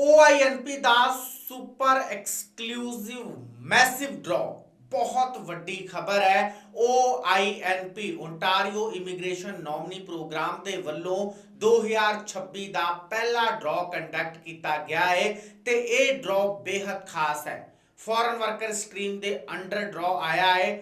OINP ਦਾ super exclusive massive draw ਬਹੁਤ ਵੱਡੀ ਖਬਰ ਹੈ। OINP Ontario immigration nominee program ਦੇ ਵੱਲੋਂ 2026 ਦਾ ਪਹਿਲਾ ਡਰਾ ਕੰਡਕਟ ਕੀਤਾ ਗਿਆ ਹੈ ਤੇ ਇਹ ਡਰਾ ਬੇहद ਖਾਸ ਹੈ। ਫੋਰਨ ਵਰਕਰ ਸਟਰੀਮ ਦੇ ਅੰਡਰ ਡਰਾ ਆਇਆ ਹੈ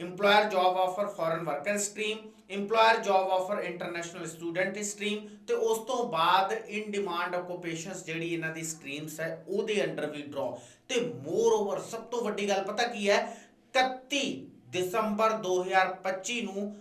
employer job offer foreign worker stream employer job offer international student stream ਤੇ ਉਸ ਤੋਂ ਬਾਅਦ ਇਨ ਡਿਮਾਂਡ ਆਕੂਪੇਸ਼ਨਸ ਜਿਹੜੀ ਇਹਨਾਂ ਦੀ ਸਟਰੀਮਸ ਹੈ ਉਹਦੇ ਅੰਡਰ ਵੀ ਡਰਾ ਤੇ ਮੋਰ ਓਵਰ ਸਭ ਤੋਂ ਵੱਡੀ ਗੱਲ ਪਤਾ ਕੀ ਹੈ 31 ਦਸੰਬਰ 2025 ਨੂੰ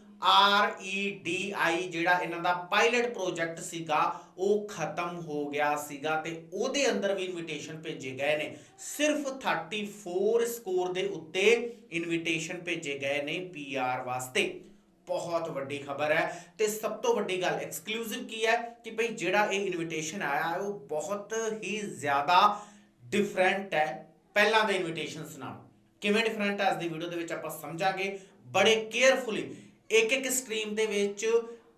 REDI ਜਿਹੜਾ ਇਹਨਾਂ ਦਾ ਪਾਇਲਟ ਪ੍ਰੋਜੈਕਟ ਸੀਗਾ, ਉਹ ਖਤਮ ਹੋ ਗਿਆ ਸੀਗਾ ਤੇ ਉਹਦੇ ਅੰਦਰ ਵੀ ਇਨਵੀਟੇਸ਼ਨ ਭੇਜੇ ਗਏ ਨੇ। ਸਿਰਫ 34 ਸਕੋਰ ਦੇ ਉੱਤੇ ਇਨਵੀਟੇਸ਼ਨ ਭੇਜੇ ਗਏ ਨੇ PR ਵਾਸਤੇ। ਬਹੁਤ ਵੱਡੀ ਖਬਰ ਹੈ। ਤੇ ਸਭ ਤੋਂ ਵੱਡੀ ਗੱਲ ਐਕਸਕਲੂਸਿਵ ਕੀ ਹੈ? ਕਿ ਭਈ ਜਿਹੜਾ ਇਹ ਇਨਵੀਟੇਸ਼ਨ ਆਇਆ ਹੈ ਉਹ ਬਹੁਤ ਹੀ ਜ਼ਿਆਦਾ ਡਿਫਰੈਂਟ ਹੈ ਪਹਿਲਾਂ ਦੇ ਇਨਵੀਟੇਸ਼ਨਸ ਨਾਲ। ਕਿਵੇਂ ਡਿਫਰੈਂਟ ਹੈ? ਅੱਜ ਦੀ ਵੀਡੀਓ ਦੇ ਵਿੱਚ ਆਪਾਂ ਸਮਝਾਂਗੇ। ਬੜੇ ਕੇਅਰਫੁਲੀ ਇੱਕ ਇੱਕ ਸਟਰੀਮ ਦੇ ਵਿੱਚ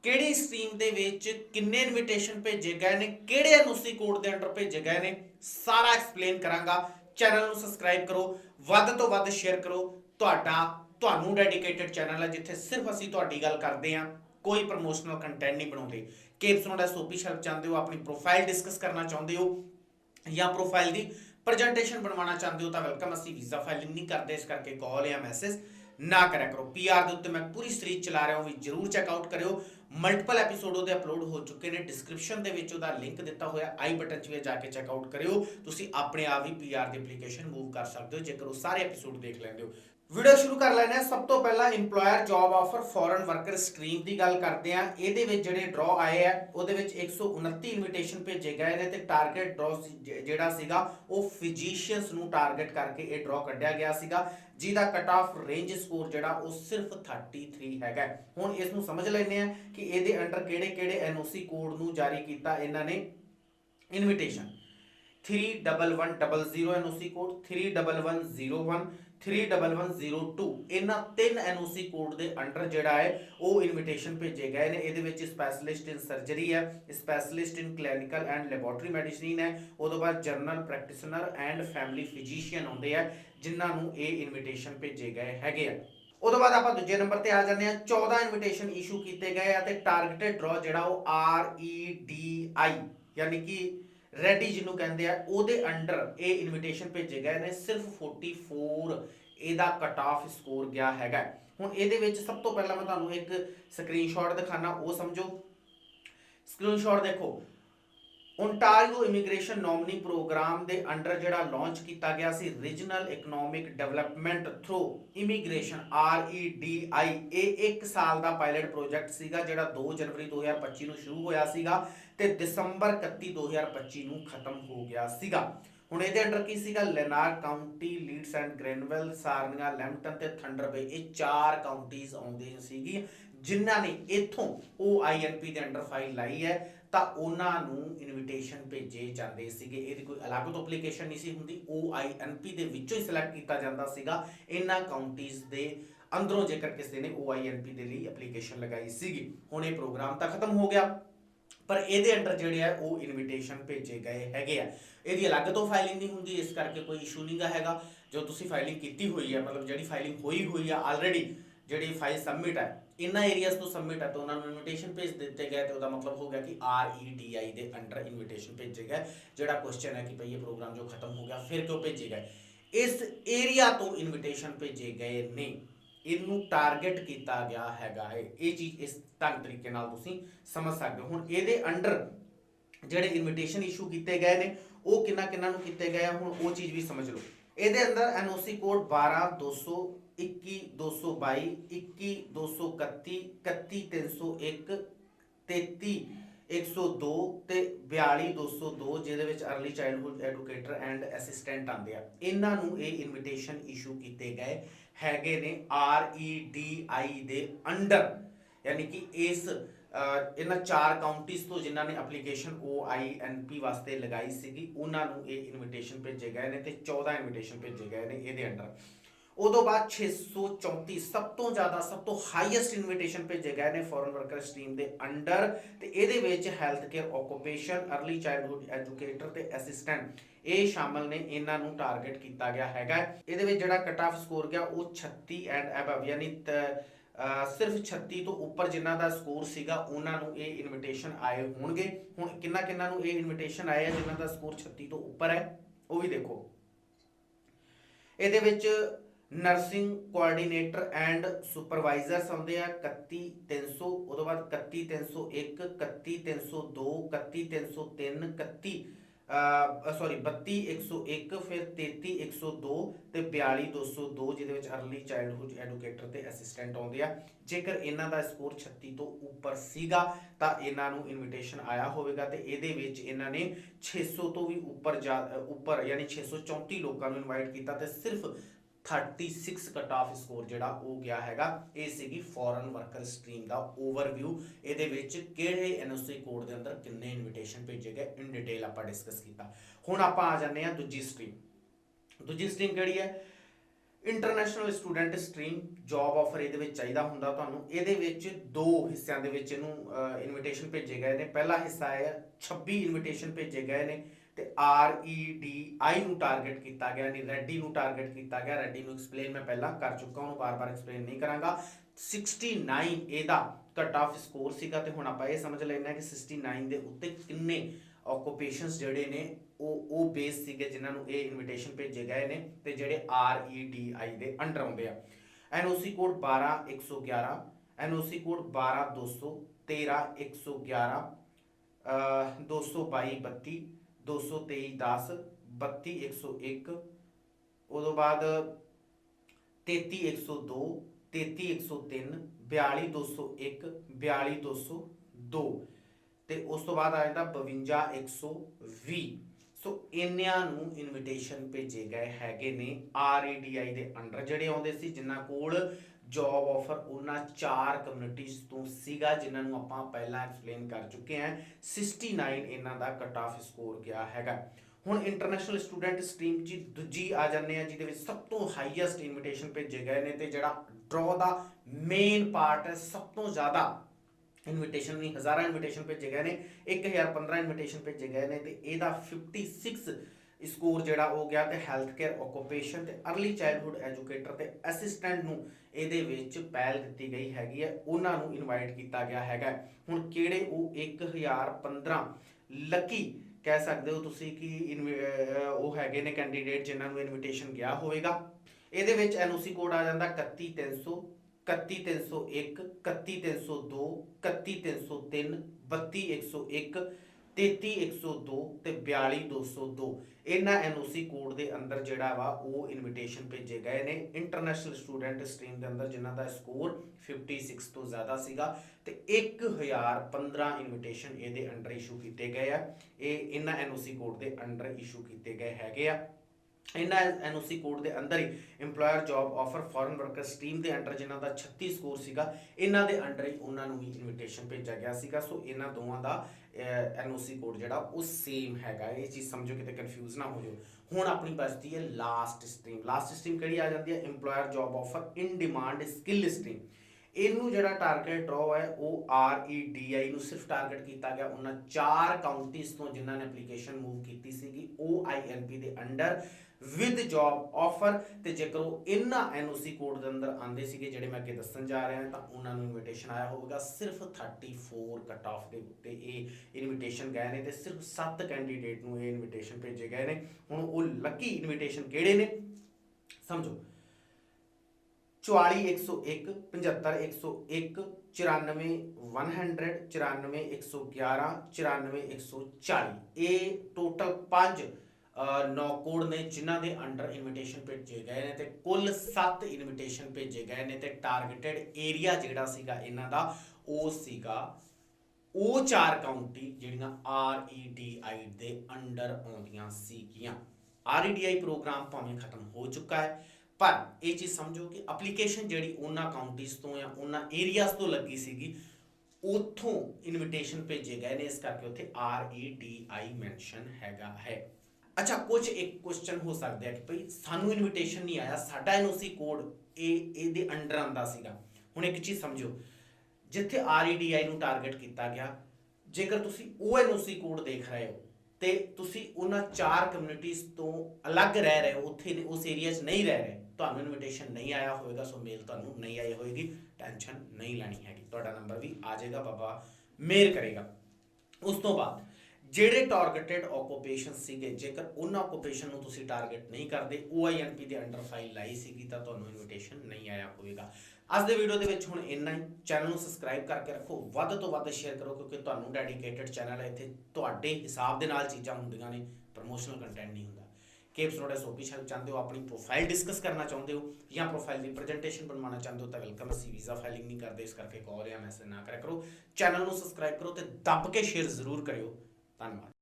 ਕਿਹੜੀ ਸਟਰੀਮ ਦੇ ਵਿੱਚ ਕਿੰਨੇ ਇਨਵੀਟੇਸ਼ਨ ਭੇਜੇ ਗਏ ਨੇ, ਕਿਹੜੇ ਅਨੁਸੀ ਕੋਡ ਦੇ ਅੰਡਰ ਭੇਜੇ ਗਏ ਨੇ, ਸਾਰਾ ਐਕਸਪਲੇਨ ਕਰਾਂਗਾ। ਚੈਨਲ ਨੂੰ ਸਬਸਕ੍ਰਾਈਬ ਕਰੋ, ਵੱਧ ਤੋਂ ਵੱਧ ਸ਼ੇਅਰ ਕਰੋ। ਤੁਹਾਡਾ, ਤੁਹਾਨੂੰ ਡੈਡੀਕੇਟਿਡ ਚੈਨਲ ਹੈ ਜਿੱਥੇ ਸਿਰਫ ਅਸੀਂ ਤੁਹਾਡੀ ਗੱਲ ਕਰਦੇ ਹਾਂ, ਕੋਈ ਪ੍ਰੋਮੋਸ਼ਨਲ ਕੰਟੈਂਟ ਨਹੀਂ ਬਣਾਉਂਦੇ। ਕੇਪਸਨੋ ਦਾ ਸੋਪੀ ਸ਼ਰਟ ਚਾਹੁੰਦੇ ਹੋ, ਆਪਣੀ ਪ੍ਰੋਫਾਈਲ ਡਿਸਕਸ ਕਰਨਾ ਚਾਹੁੰਦੇ ਹੋ, ਜਾਂ ਪ੍ਰੋਫਾਈਲ ਦੀ ਪ੍ਰੈਜੈਂਟੇਸ਼ਨ ਬਣਵਾਉਣਾ ਚਾਹੁੰਦੇ ਹੋ, ਤਾਂ ਵੈਲਕਮ ਅਸੀਂ ਵੀਜ਼ਾ ਫਾਈਲਿੰਗ ਨਹੀਂ ਕਰਦੇ, ਇਸ ਕਰਕੇ ਕਾਲ ਜਾਂ ਮੈਸੇਜ ਨਾ ਕਰਿਆ ਕਰੋ। ਪੀਆਰ ਦੇ ਉੱਤੇ ਮੈਂ ਪੂਰੀ ਸੀਰੀਜ਼ ਚਲਾ ਰਿਹਾ ਹਾਂ, ਵੀ ਜਰੂਰ ਚੈੱਕ ਆਊਟ ਕਰਿਓ। ਮਲਟੀਪਲ ਐਪੀਸੋਡ ਉਹਦੇ ਅਪਲੋਡ ਹੋ ਚੁੱਕੇ ਨੇ। ਡਿਸਕ੍ਰਿਪਸ਼ਨ ਦੇ ਵਿੱਚ ਉਹਦਾ ਲਿੰਕ ਦਿੱਤਾ ਹੋਇਆ ਆਈ ਬਟਨ 'ਚ ਵੀ ਜਾ ਕੇ ਚੈੱਕ ਆਊਟ ਕਰਿਓ। ਤੁਸੀਂ ਆਪਣੇ ਆਪ ਹੀ ਪੀਆਰ ਦੀ ਐਪਲੀਕੇਸ਼ਨ ਮੂਵ ਕਰ ਸਕਦੇ ਹੋ, ਜੇਕਰ ਉਹ ਸਾਰੇ ਐਪੀਸੋਡ ਦੇਖ ਲੈਂਦੇ ਹੋ। ਵੀਡੀਓ ਸ਼ੁਰੂ ਕਰ ਲੈਣੇ ਆ ਸਭ ਤੋਂ ਪਹਿਲਾਂ EMPLOYER job offer foreign worker stream ਦੀ ਗੱਲ ਕਰਦੇ ਆ ਇਹਦੇ ਵਿੱਚ ਜਿਹੜੇ ਡਰਾ ਆਏ ਆ, ਉਹਦੇ ਵਿੱਚ 129 ਇਨਵੀਟੇਸ਼ਨ ਭੇਜੇ ਗਏ ਨੇ ਤੇ ਟਾਰਗੇਟ ਡਰਾ ਜਿਹੜਾ ਸੀਗਾ, ਉਹ ਫਿਜੀਸ਼ੀਅਨਸ ਨੂੰ ਟਾਰਗੇਟ ਕਰਕੇ ਇਹ ਡਰਾ ਕੱਢਿਆ ਗਿਆ ਸੀਗਾ। ਜਿਹਦਾ ਕਟ ਆਫ ਰੇਂਜ ਸਕੋਰ ਜਿਹੜਾ, ਉਹ ਸਿਰਫ 33 ਹੈਗਾ। ਹੁਣ ਇਸ ਨੂੰ ਸਮਝ ਲੈਂਦੇ ਆ ਕਿ ਇਹਦੇ ਅੰਡਰ ਕਿਹੜੇ ਕਿਹੜੇ ਐਨਓਸੀ ਕੋਡ ਨੂੰ ਜਾਰੀ ਕੀਤਾ ਇਹਨਾਂ ਨੇ। ਇਨਵੀਟੇਸ਼ਨ 31100 ਐਨਓਸੀ ਕੋਡ 31101 31102 ਇਹਨਾਂ ਤਿੰਨ ਐਨਓਸੀ ਕੋਡ ਦੇ ਅੰਡਰ ਜਿਹੜਾ ਹੈ, ਉਹ ਇਨਵੀਟੇਸ਼ਨ ਭੇਜੇ ਗਏ ਨੇ। ਇਹਦੇ ਵਿੱਚ ਸਪੈਸ਼ਲਿਸਟ ਇਨ ਸਰਜਰੀ ਹੈ specialist in clinical and laboratory medicine ਹੈ। ਉਦੋਂ ਬਾਅਦ general practitioner and family physician ਹੁੰਦੇ ਆ, ਜਿਨ੍ਹਾਂ ਨੂੰ ਇਹ ਇਨਵੀਟੇਸ਼ਨ ਭੇਜੇ ਗਏ ਹੈਗੇ ਆ। ਉਦੋਂ ਬਾਅਦ ਆਪਾਂ ਦੂਜੇ ਨੰਬਰ ਤੇ ਆ ਜਾਂਦੇ ਆ 14 ਇਨਵੀਟੇਸ਼ਨ ਇਸ਼ੂ ਕੀਤੇ ਗਏ ਆ ਤੇ ਟਾਰਗੇਟਡ ਡਰਾ ਜਿਹੜਾ ਉਹ ਆਰ ਈ ਡੀ ਆਈ ਯਾਨੀ ਕਿ ਰੈਡੀ ਜਿਹਨੂੰ ਕਹਿੰਦੇ ਆ, ਉਹਦੇ ਅੰਡਰ ਇਹ ਇਨਵੀਟੇਸ਼ਨ ਭੇਜੇ ਗਏ ਨੇ, ਸਿਰਫ 44 ਇਹਦਾ ਕਟ ਆਫ ਸਕੋਰ ਗਿਆ ਹੈਗਾ। ਹੁਣ ਇਹਦੇ ਵਿੱਚ ਸਭ ਤੋਂ ਪਹਿਲਾਂ ਮੈਂ ਤੁਹਾਨੂੰ ਇੱਕ ਸਕਰੀਨਸ਼ਾਟ ਦਿਖਾਣਾ ਉਹ ਸਮਝੋ। ਸਕਰੀਨਸ਼ਾਟ ਦੇਖੋ। ਓਨਟਾਰੀਓ ਇਮੀਗ੍ਰੇਸ਼ਨ ਨੋਮਨੀ ਪ੍ਰੋਗਰਾਮ ਦੇ ਅੰਡਰ ਜਿਹੜਾ ਲਾਂਚ ਕੀਤਾ ਗਿਆ ਸੀ regional economic development through immigration R E D I ਇਹ 1 ਸਾਲ ਦਾ ਪਾਇਲਟ ਪ੍ਰੋਜੈਕਟ ਸੀਗਾ, ਜਿਹੜਾ 2 ਜਨਵਰੀ 2025 ਨੂੰ ਸ਼ੁਰੂ ਹੋਇਆ ਸੀਗਾ। ਤੇ ਦਸੰਬਰ 31 2025 ਨੂੰ ਖਤਮ ਹੋ ਗਿਆ ਸੀਗਾ। ਹੁਣ ਇਹਦੇ ਅੰਡਰ ਕੀ ਸੀਗਾ? Lanark county, Leeds and Grenville, Sarnia Lambton ਤੇ ਥੰਡਰ ਬੇ। ਇਹ ਚਾਰ ਕਾਉਂਟੀਆਂ ਆਉਂਦੀਆਂ ਸੀਗੀ ਜਿਨ੍ਹਾਂ ਨੇ ਇੱਥੋਂ ਉਹ ਆਈਐਨਪੀ ਦੇ ਅੰਡਰ ਫਾਈਲ ਲਾਈ ਹੈ, ਤਾਂ ਉਹਨਾਂ ਨੂੰ ਇਨਵੀਟੇਸ਼ਨ ਭੇਜੇ ਜਾਂਦੇ ਸੀਗੇ। ਇਹਦੀ ਕੋਈ ਅਲੱਗ ਤੋਂ ਐਪਲੀਕੇਸ਼ਨ ਨਹੀਂ ਸੀ ਹੁੰਦੀ। ਉਹ ਆਈਐਨਪੀ ਦੇ ਵਿੱਚੋਂ ਹੀ ਸਿਲੈਕਟ ਕੀਤਾ ਜਾਂਦਾ ਸੀਗਾ। ਇਹਨਾਂ ਕਾਉਂਟੀਆਂ ਦੇ ਅੰਦਰੋਂ ਜੇਕਰ ਕਿਸੇ ਨੇ OINP ਦੇ ਲਈ ਐਪਲੀਕੇਸ਼ਨ ਲਗਾਈ ਸੀਗੀ। ਹੁਣ ਇਹ ਪ੍ਰੋਗਰਾਮ ਤਾਂ ਖਤਮ ਹੋ ਗਿਆ। ਪਰ ਇਹਦੇ ਅੰਡਰ ਜਿਹੜੇ ਆ ਉਹ ਇਨਵੀਟੇਸ਼ਨ ਭੇਜੇ ਗਏ ਹੈਗੇ ਆ ਇਹਦੀ ਅਲੱਗ ਤੋਂ ਫਾਈਲਿੰਗ ਨਹੀਂ ਹੁੰਦੀ ਇਸ ਕਰਕੇ ਕੋਈ ਇਸ਼ੂ ਨਹੀਂਗਾ ਹੈਗਾ ਜੋ ਤੁਸੀਂ ਫਾਈਲਿੰਗ ਕੀਤੀ ਹੋਈ ਹੈ ਮਤਲਬ ਜਿਹੜੀ ਫਾਈਲਿੰਗ ਹੋਈ ਹੋਈ ਆ ਆਲਰੇਡੀ ਜਿਹੜੀ ਫਾਈਲ ਸਬਮਿਟ ਹੈ ਇਨਾਂ ਏਰੀਆਸ ਤੋਂ ਸਬਮਿਟ ਹੈ ਤਾਂ ਉਹਨਾਂ ਨੂੰ ਇਨਵੀਟੇਸ਼ਨ ਭੇਜ ਦਿੱਤੇ ਗਏ ਤੇ ਉਹਦਾ ਮਤਲਬ ਹੋ ਗਿਆ ਕਿ REDI ਦੇ ਅੰਡਰ ਇਨਵੀਟੇਸ਼ਨ ਭੇਜੇ ਗਏ ਜਿਹੜਾ ਕੁਐਸਚਨ ਹੈ ਕਿ ਭਈ ਇਹ ਪ੍ਰੋਗਰਾਮ ਜੋ ਖਤਮ ਹੋ ਗਿਆ ਫਿਰ ਕਿਉਂ ਭੇਜੇ ਗਏ ਇਸ ਏਰੀਆ ਤੋਂ ਇਨਵੀਟੇਸ਼ਨ ਭੇਜੇ ਗਏ ਨੇ ਇਹਨੂੰ ਟਾਰਗੇਟ ਕੀਤਾ ਗਿਆ ਹੈਗਾ ਹੈ। ਇਹ ਚੀਜ਼ ਇਸ ਢੰਗ ਤਰੀਕੇ ਨਾਲ ਤੁਸੀਂ ਸਮਝ ਸਕਦੇ ਹੋ। ਹੁਣ ਇਹਦੇ ਅੰਡਰ ਜਿਹੜੇ ਇਨਵੀਟੇਸ਼ਨ ਇਸ਼ੂ ਕੀਤੇ ਗਏ ਨੇ, ਉਹ ਕਿੰਨਾ ਕਿੰਨਾ ਨੂੰ ਕੀਤੇ ਗਏ ਆ, ਹੁਣ ਉਹ ਚੀਜ਼ ਵੀ ਸਮਝ ਲਓ। ਇਹਦੇ ਅੰਦਰ ਐਨਓਸੀ ਕੋਡ 12 200 21 222 21 231 31301 33 102 ਤੇ 42 202 ਜਿਹਦੇ ਵਿੱਚ early childhood educator and assistant ਆਉਂਦੇ ਆ। ਇਹਨਾਂ ਨੂੰ ਇਹ ਇਨਵੀਟੇਸ਼ਨ ਇਸ਼ੂ ਕੀਤੇ ਗਏ। ਹੈਗੇ ਨੇ ਆਰ ਈ ਡੀ ਆਈ ਦੇ ਅੰਡਰ। ਯਾਨੀ ਕਿ ਇਸ ਇਹਨਾਂ ਚਾਰ ਕਾਉਂਟੀਆਂ ਤੋਂ ਜਿਨ੍ਹਾਂ ਨੇ application O I N P ਵਾਸਤੇ ਲਗਾਈ ਸੀਗੀ, ਉਹਨਾਂ ਨੂੰ ਇਹ ਇਨਵੀਟੇਸ਼ਨ ਭੇਜੇ ਗਏ ਨੇ ਤੇ 14 ਇਨਵੀਟੇਸ਼ਨ ਭੇਜੇ ਗਏ ਨੇ ਇਹਦੇ ਅੰਡਰ। ਉਦੋਂ ਬਾਅਦ 634 ਸਭ ਤੋਂ ਜ਼ਿਆਦਾ, ਸਭ ਤੋਂ ਹਾਈਐਸਟ ਇਨਵੀਟੇਸ਼ਨ ਭੇਜੇ ਗਏ ਨੇ ਫੋਰਨ ਵਰਕਰ ਸਟਰੀਮ ਦੇ ਅੰਡਰ ਤੇ ਇਹਦੇ ਵਿੱਚ health care occupation early childhood educator ਤੇ ਅਸਿਸਟੈਂਟ ਇਹ ਸ਼ਾਮਲ ਨੇ, ਇਹਨਾਂ ਨੂੰ ਟਾਰਗੇਟ ਕੀਤਾ ਗਿਆ ਹੈਗਾ। ਇਹਦੇ ਵਿੱਚ ਜਿਹੜਾ ਕਟ ਆਫ ਸਕੋਰ ਗਿਆ ਉਹ 36 ਐਂਡ ਅਬਵ ਯਾਨੀ ਸਿਰਫ 36 ਤੋਂ ਉੱਪਰ ਜਿਨ੍ਹਾਂ ਦਾ ਸਕੋਰ ਸੀਗਾ, ਉਹਨਾਂ ਨੂੰ ਇਹ ਇਨਵੀਟੇਸ਼ਨ ਆਏ ਹੋਣਗੇ। ਹੁਣ ਕਿੰਨਾ ਕਿੰਨਾ ਨੂੰ ਇਹ ਇਨਵੀਟੇਸ਼ਨ ਆਏ ਆ, ਜਿਨ੍ਹਾਂ ਦਾ ਸਕੋਰ 36 ਤੋਂ ਉੱਪਰ ਹੈ, ਉਹ ਵੀ ਦੇਖੋ। ਇਹਦੇ ਵਿੱਚ ਨਰਸਿੰਗ ਕੋਆਰਡੀਨੇਟਰ ਐਂਡ ਸੁਪਰਵਾਈਜ਼ਰਸ ਆਉਂਦੇ ਆ 31300 ਉਹਦੇ ਬਾਅਦ 31301 31302 31303 31 ਸੌਰੀ 32101 ਫਿਰ 33102 ਤੇ 42202 ਜਿਹਦੇ ਵਿੱਚ अर्ਲੀ ਚਾਈਲਡਹੂਡ ਐਡੂਕੇਟਰ ਤੇ ਅਸਿਸਟੈਂਟ ਆਉਂਦੇ ਆ। ਜੇਕਰ ਇਹਨਾਂ ਦਾ ਸਕੋਰ 36 ਤੋਂ ਉੱਪਰ ਸੀਗਾ, ਤਾਂ ਇਹਨਾਂ ਨੂੰ ਇਨਵੀਟੇਸ਼ਨ ਆਇਆ ਹੋਵੇਗਾ ਤੇ ਇਹਦੇ ਵਿੱਚ ਇਹਨਾਂ ਨੇ 600 ਤੋਂ ਵੀ ਉੱਪਰ ਜਾ- ਉੱਪਰ, ਯਾਨੀ 634 ਲੋਕਾਂ ਨੂੰ ਇਨਵਾਈਟ ਕੀਤਾ ਤੇ ਸਿਰਫ 36 ਕਟ ਆਫ ਸਕੋਰ ਜਿਹੜਾ ਉਹ ਗਿਆ ਹੈਗਾ, ਇਹ ਸੀਗੀ ਫੋਰਨ ਵਰਕਰ ਸਟਰੀਮ ਦਾ ਓਵਰਵਿਊ ਇਹਦੇ ਵਿੱਚ ਕਿਹੜੇ ਐਨਓਸੀ ਕੋਡ ਦੇ ਅੰਦਰ ਕਿੰਨੇ ਇਨਵੀਟੇਸ਼ਨ ਭੇਜੇ ਗਏ ਇਨ ਡਿਟੇਲ ਆਪਾਂ ਡਿਸਕਸ ਕੀਤਾ। ਹੁਣ ਆਪਾਂ ਆ ਜਾਂਦੇ ਹਾਂ ਦੂਜੀ ਸਟਰੀਮ ਦੂਜੀ ਸਟਰੀਮ ਕਿਹੜੀ ਹੈ? International student stream job offer ਇਹਦੇ ਵਿੱਚ ਚਾਹੀਦਾ ਹੁੰਦਾ ਤੁਹਾਨੂੰ। ਇਹਦੇ ਵਿੱਚ ਦੋ ਹਿੱਸਿਆਂ ਦੇ ਵਿੱਚ ਇਹਨੂੰ ਇਨਵੀਟੇਸ਼ਨ ਭੇਜੇ ਗਏ ਨੇ। ਪਹਿਲਾ ਹਿੱਸਾ ਹੈ 26 ਇਨਵੀਟੇਸ਼ਨ ਭੇਜੇ ਗਏ ਨੇ। ਤੇ ਆਰ ਈ ਡੀ ਆਈ ਨੂੰ ਟਾਰਗੇਟ ਕੀਤਾ ਗਿਆ ਨਹੀਂ ਰੈਡੀ ਨੂੰ ਟਾਰਗੇਟ ਕੀਤਾ ਗਿਆ। ਰੈਡੀ ਨੂੰ ਐਕਸਪਲੇਨ ਮੈਂ ਪਹਿਲਾਂ ਕਰ ਚੁੱਕਾ ਹਾਂ ਬਾਰ-ਬਾਰ ਐਕਸਪਲੇਨ ਨਹੀਂ ਕਰਾਂਗਾ। 69 ਇਹਦਾ ਕਟ ਆਫ ਸਕੋਰ ਸੀਗਾ ਤੇ ਹੁਣ ਆਪਾਂ ਇਹ ਸਮਝ ਲੈਣਾ ਕਿ 69 ਦੇ ਉੱਤੇ ਕਿੰਨੇ ਆਕੂਪੇਸ਼ਨਸ ਜਿਹੜੇ ਨੇ, ਉਹ ਉਹ ਬੇਸ ਸੀਗੇ ਜਿਨ੍ਹਾਂ ਨੂੰ ਇਹ ਇਨਵੀਟੇਸ਼ਨ ਭੇਜੇ ਗਏ ਨੇ ਤੇ ਜਿਹੜੇ ਆਰ ਈ ਡੀ ਆਈ ਦੇ ਅੰਡਰ ਆਉਂਦੇ ਆ। ਐਨਓਸੀ ਕੋਡ 12111 ਐਨਓਸੀ ਕੋਡ 12200 13111 ਅਹ 222 32 223 10 32101 ਉਦੋਂ ਬਾਅਦ 33102 33103 42201 42202 ਤੇ ਉਸ ਤੋਂ ਬਾਅਦ ਆ ਜਾਂਦਾ 52120 ਸੋ ਇੰਨਿਆਂ ਨੂੰ ਇਨਵੀਟੇਸ਼ਨ ਭੇਜੇ ਗਏ ਹੈਗੇ ਨੇ ਆਰਏਡੀਆਈ ਦੇ ਅੰਡਰ ਜਿਹੜੇ ਆਉਂਦੇ ਸੀ ਜਿਨ੍ਹਾਂ ਕੋਲ ਜੌਬ ਆਫਰ ਉਹਨਾਂ ਚਾਰ ਕਮਿਊਨਿਟੀਜ਼ ਤੋਂ ਸੀਗਾ, ਜਿਨ੍ਹਾਂ ਨੂੰ ਆਪਾਂ ਪਹਿਲਾਂ ਐਕਸਪਲੇਨ ਕਰ ਚੁੱਕੇ ਹਾਂ। 69 ਇਹਨਾਂ ਦਾ ਕਟ ਆਫ ਸਕੋਰ ਗਿਆ ਹੈਗਾ। ਹੁਣ ਇੰਟਰਨੈਸ਼ਨਲ ਸਟੂਡੈਂਟ ਸਟਰੀਮ 'ਚ ਦੂਜੀ ਆ ਜਾਂਦੇ ਆ, ਜਿਹਦੇ ਵਿੱਚ ਸਭ ਤੋਂ ਹਾਈਐਸਟ ਇਨਵੀਟੇਸ਼ਨ ਭੇਜੇ ਗਏ ਨੇ ਤੇ ਜਿਹੜਾ ਡਰਾਅ ਦਾ ਮੇਨ ਪਾਰਟ ਹੈ, ਸਭ ਤੋਂ ਜ਼ਿਆਦਾ ਇਨਵੀਟੇਸ਼ਨ ਨਹੀਂ, ਹਜ਼ਾਰਾਂ ਇਨਵੀਟੇਸ਼ਨ ਭੇਜੇ ਗਏ ਨੇ 1015 ਇਨਵੀਟੇਸ਼ਨ ਭੇਜੇ ਗਏ ਨੇ ਤੇ ਇਹਦਾ 56 ਸਕੋਰ ਜਿਹੜਾ ਹੋ ਗਿਆ ਤੇ ਹੈਲਥ ਕੇਅਰ ਓਕੂਪੇਸ਼ਨ ਤੇ अर्ਲੀ ਚਾਈਲਡਹੂਡ ਐਜੂਕੇਟਰ ਤੇ ਅਸਿਸਟੈਂਟ ਨੂੰ ਇਹਦੇ ਵਿੱਚ ਪਹਿਲ ਦਿੱਤੀ ਗਈ ਹੈਗੀ ਹੈ। ਉਹਨਾਂ ਨੂੰ ਇਨਵਾਈਟ ਕੀਤਾ ਗਿਆ ਹੈਗਾ। ਹੁਣ ਕਿਹੜੇ ਉਹ 1015 ਲੱਕੀ ਕਹਿ ਸਕਦੇ ਹੋ ਤੁਸੀਂ ਕਿ ਇਨਵੀ- ਉਹ ਹੈਗੇ ਨੇ ਕੈਂਡੀਡੇਟ ਜਿਨ੍ਹਾਂ ਨੂੰ ਇਨਵੀਟੇਸ਼ਨ ਗਿਆ ਹੋਵੇਗਾ। ਇਹਦੇ ਵਿੱਚ ਐਨਓਸੀ ਕੋਡ ਆ ਜਾਂਦਾ 31300 31301 31302 31303 32101 33102 ਤੇ 42202 ਇਹਨਾਂ ਐਨਓਸੀ ਕੋਡ ਦੇ ਅੰਦਰ ਜਿਹੜਾ ਵਾ, ਉਹ ਇਨਵੀਟੇਸ਼ਨ ਭੇਜੇ ਗਏ ਨੇ। ਇੰਟਰਨੈਸ਼ਨਲ ਸਟੂਡੈਂਟ ਸਟਰੀਮ ਦੇ ਅੰਦਰ ਜਿਨ੍ਹਾਂ ਦਾ ਸਕੋਰ 56 ਤੋਂ ਜ਼ਿਆਦਾ ਸੀਗਾ ਤੇ 1015 ਇਨਵੀਟੇਸ਼ਨ ਇਹਦੇ ਅੰਡਰ ਇਸ਼ੂ ਕੀਤੇ ਗਏ ਆ। ਇਹ ਇਹਨਾਂ ਐਨਓਸੀ ਕੋਡ ਦੇ ਅੰਡਰ ਇਸ਼ੂ ਕੀਤੇ ਗਏ ਹੈਗੇ ਆ। ਇਹਨਾਂ ਐਨਓਸੀ ਕੋਡ ਦੇ ਅੰਦਰ ਹੀ EMPLOYER job offer foreign worker stream ਦੇ ਅੰਡਰ ਜਿਨ੍ਹਾਂ ਦਾ 36 ਸਕੋਰ ਸੀਗਾ, ਇਹਨਾਂ ਦੇ ਅੰਡਰ ਹੀ ਉਹਨਾਂ ਨੂੰ ਹੀ ਇਨਵੀਟੇਸ਼ਨ ਭੇਜਿਆ ਗਿਆ ਸੀਗਾ। ਸੋ ਇਹਨਾਂ ਦੋਵਾਂ ਦਾ ਐਨਓਸੀ ਕੋਡ ਜਿਹੜਾ ਉਹ ਸੇਮ ਹੈਗਾ। ਇਹ ਚੀਜ਼ ਸਮਝੋ ਕਿਤੇ ਕਨਫਿਊਜ਼ ਨਾ ਹੋ ਜਾਓ। ਹੁਣ ਆਪਣੀ ਬਚਦੀ ਹੈ ਲਾਸਟ ਸਟਰੀਮ ਲਾਸਟ ਸਟਰੀਮ ਕਿਹੜੀ ਆ ਜਾਂਦੀ ਹੈ? EMPLOYER job offer in demand skill stream ਇਹਨੂੰ ਜਿਹੜਾ ਟਾਰਗੇਟ ਡਰਾਅ ਹੈ, ਉਹ ਆਰਈਡੀਆਈ ਨੂੰ ਸਿਰਫ ਟਾਰਗੇਟ ਕੀਤਾ ਗਿਆ। ਉਹਨਾਂ ਚਾਰ ਕਾਉਂਟੀਜ਼ ਤੋਂ ਜਿਨ੍ਹਾਂ ਨੇ ਐਪਲੀਕੇਸ਼ਨ ਮੂਵ ਕੀਤੀ ਸੀਗੀ OINP ਦੇ ਅੰਡਰ ਵਿਦ ਜੌਬ ਆਫਰ ਤੇ ਜੇਕਰ ਉਹ ਇਹਨਾਂ ਐਨਓਸੀ ਕੋਡ ਦੇ ਅੰਦਰ ਆਂਦੇ ਸੀਗੇ, ਜਿਹੜੇ ਮੈਂ ਅੱਗੇ ਦੱਸਣ ਜਾ ਰਿਹਾ, ਤਾਂ ਉਹਨਾਂ ਨੂੰ ਇਨਵੀਟੇਸ਼ਨ ਆਇਆ ਹੋਵੇਗਾ। ਸਿਰਫ 34 ਕਟ ਆਫ ਦੇ ਉੱਤੇ ਇਹ ਇਨਵੀਟੇਸ਼ਨ ਗਏ ਨੇ ਤੇ ਸਿਰਫ 7 ਕੈਂਡੀਡੇਟ ਨੂੰ ਇਹ ਇਨਵੀਟੇਸ਼ਨ ਭੇਜੇ ਗਏ ਨੇ। ਹੁਣ ਉਹ ਲੱਕੀ ਇਨਵੀਟੇਸ਼ਨ ਕਿਹੜੇ ਨੇ? ਸਮਝੋ 44 101 75 101 94 100 94 111 94 140 ਇਹ ਟੋਟਲ 5 ਨੌ ਕੋਡ ਨੇ ਜਿਨ੍ਹਾਂ ਦੇ ਅੰਡਰ ਇਨਵੀਟੇਸ਼ਨ ਭੇਜੇ ਗਏ ਨੇ ਤੇ ਕੁੱਲ 7 ਇਨਵੀਟੇਸ਼ਨ ਭੇਜੇ ਗਏ ਨੇ ਤੇ ਟਾਰਗੇਟਡ ਏਰੀਆ ਜਿਹੜਾ ਸੀਗਾ ਇਹਨਾਂ ਦਾ ਉਹ ਸੀਗਾ ਉਹ ਚਾਰ ਕਾਉਂਟੀ ਜਿਹੜੀਆਂ ਆਰਈਡੀਆਈ ਦੇ ਅੰਡਰ ਆਉਂਦੀਆਂ ਸੀਗੀਆਂ ਆਰਈਡੀਆਈ ਪ੍ਰੋਗਰਾਮ ਭਾਵੇਂ ਖਤਮ ਹੋ ਚੁੱਕਾ ਹੈ ਪਰ ਇਹ ਚੀਜ਼ ਸਮਝੋ ਕਿ ਐਪਲੀਕੇਸ਼ਨ ਜਿਹੜੀ ਉਹਨਾਂ ਕਾਉਂਟੀਜ਼ ਤੋਂ ਜਾਂ ਉਹਨਾਂ ਏਰੀਆਜ਼ ਤੋਂ ਲੱਗੀ ਸੀਗੀ, ਉਥੋਂ ਇਨਵੀਟੇਸ਼ਨ ਭੇਜੇ ਗਏ ਨੇ, ਇਸ ਕਰਕੇ ਉੱਥੇ R E D I mention ਹੈਗਾ ਹੈ। ਅੱਛਾ ਕੁਝ ਇੱਕ ਕੁਐਸਚਨ ਹੋ ਸਕਦਾ ਹੈ ਕਿ ਭਈ ਸਾਨੂੰ ਇਨਵੀਟੇਸ਼ਨ ਨਹੀਂ ਆਇਆ, ਸਾਡਾ ਐਨਓਸੀ ਕੋਡ ਇਹ, ਇਹਦੇ ਅੰਡਰ ਆਂਦਾ ਸੀਗਾ। ਹੁਣ ਇੱਕ ਚੀਜ਼ ਸਮਝੋ, ਜਿੱਥੇ ਆਰ ਈ ਡੀ ਆਈ ਨੂੰ ਟਾਰਗੇਟ ਕੀਤਾ ਗਿਆ, ਜੇਕਰ ਤੁਸੀਂ ਉਹ ਐਨਓਸੀ ਕੋਡ ਦੇਖ ਰਹੇ ਹੋ ਤੇ ਤੁਸੀਂ ਉਹਨਾਂ ਚਾਰ ਕਮਿਊਨਿਟੀਜ਼ ਤੋਂ ਅਲੱਗ ਰਹਿ ਰਹੇ ਹੋ, ਉੱਥੇ ਉਸ ਏਰੀਆ 'ਚ ਨਹੀਂ ਰਹਿ ਰਹੇ, ਤੁਹਾਨੂੰ ਇਨਵੀਟੇਸ਼ਨ ਨਹੀਂ ਆਇਆ ਹੋਵੇਗਾ ਸੋ ਮੇਲ ਤੁਹਾਨੂੰ ਨਹੀਂ ਆਈ ਹੋਏਗੀ ਟੈਨਸ਼ਨ ਨਹੀਂ ਲੈਣੀ ਹੈਗੀ। ਤੁਹਾਡਾ ਨੰਬਰ ਵੀ ਆ ਜਾਏਗਾ, ਬਾਬਾ ਮੇਲ ਕਰੇਗਾ। ਉਸ ਤੋਂ ਬਾਅਦ ਜਿਹੜੇ ਟਾਰਗੇਟਡ ਆਕੂਪੇਸ਼ਨ ਸੀਗੇ, ਜੇਕਰ ਉਹਨਾਂ ਆਕੂਪੇਸ਼ਨ ਨੂੰ ਤੁਸੀਂ ਟਾਰਗੇਟ ਨਹੀਂ ਕਰਦੇ OINP ਦੇ ਅੰਡਰ ਫਾਈਲ ਲਾਈ ਸੀਗੀ, ਤਾਂ ਤੁਹਾਨੂੰ ਇਨਵੀਟੇਸ਼ਨ ਨਹੀਂ ਆਇਆ ਹੋਵੇਗਾ। ਅੱਜ ਦੇ ਵੀਡੀਓ ਦੇ ਵਿੱਚ ਹੁਣ ਇੰਨਾ ਹੀ। ਚੈਨਲ ਨੂੰ ਸਬਸਕ੍ਰਾਈਬ ਕਰਕੇ ਰੱਖੋ, ਵੱਧ ਤੋਂ ਵੱਧ ਸ਼ੇਅਰ ਕਰੋ, ਕਿਉਂਕਿ ਤੁਹਾਨੂੰ ਡੈਡੀਕੇਟਿਡ ਚੈਨਲ ਹੈ ਇੱਥੇ ਤੁਹਾਡੇ ਹਿਸਾਬ ਦੇ ਨਾਲ ਚੀਜ਼ਾਂ ਹੁੰਦੀਆਂ ਨੇ ਪ੍ਰੋਮੋਸ਼ਨਲ ਕੰਟੈਂਟ ਨਹੀਂ ਹੁੰਦਾ। ਕੇਪਸ ਨੋਟ ਐਸਓਪੀ ਹੈਲਪ ਚਾਹੁੰਦੇ ਹੋ, ਆਪਣੀ ਪ੍ਰੋਫਾਈਲ ਡਿਸਕਸ ਕਰਨਾ ਚਾਹੁੰਦੇ ਹੋ, ਜਾਂ ਪ੍ਰੋਫਾਈਲ ਦੀ ਪ੍ਰੈਜੈਂਟੇਸ਼ਨ ਬਣਵਾਉਣਾ ਚਾਹੁੰਦੇ ਹੋ, ਤਾਂ ਵੈਲਕਮ ਅਸੀਂ ਵੀਜ਼ਾ ਫਾਈਲਿੰਗ ਨਹੀਂ ਕਰਦੇ, ਇਸ ਕਰਕੇ ਕਾਲ ਜਾਂ ਮੈਸੇਜ ਨਾ ਕਰਿਆ ਕਰੋ। ਚੈਨਲ ਨੂੰ ਸਬਸਕ੍ਰਾਈਬ ਕਰੋ ਤੇ ਦੱਬ ਕੇ ਸ਼ੇਅਰ ਜ਼ਰੂਰ ਕਰਿਓ। ਧੰਨਵਾਦ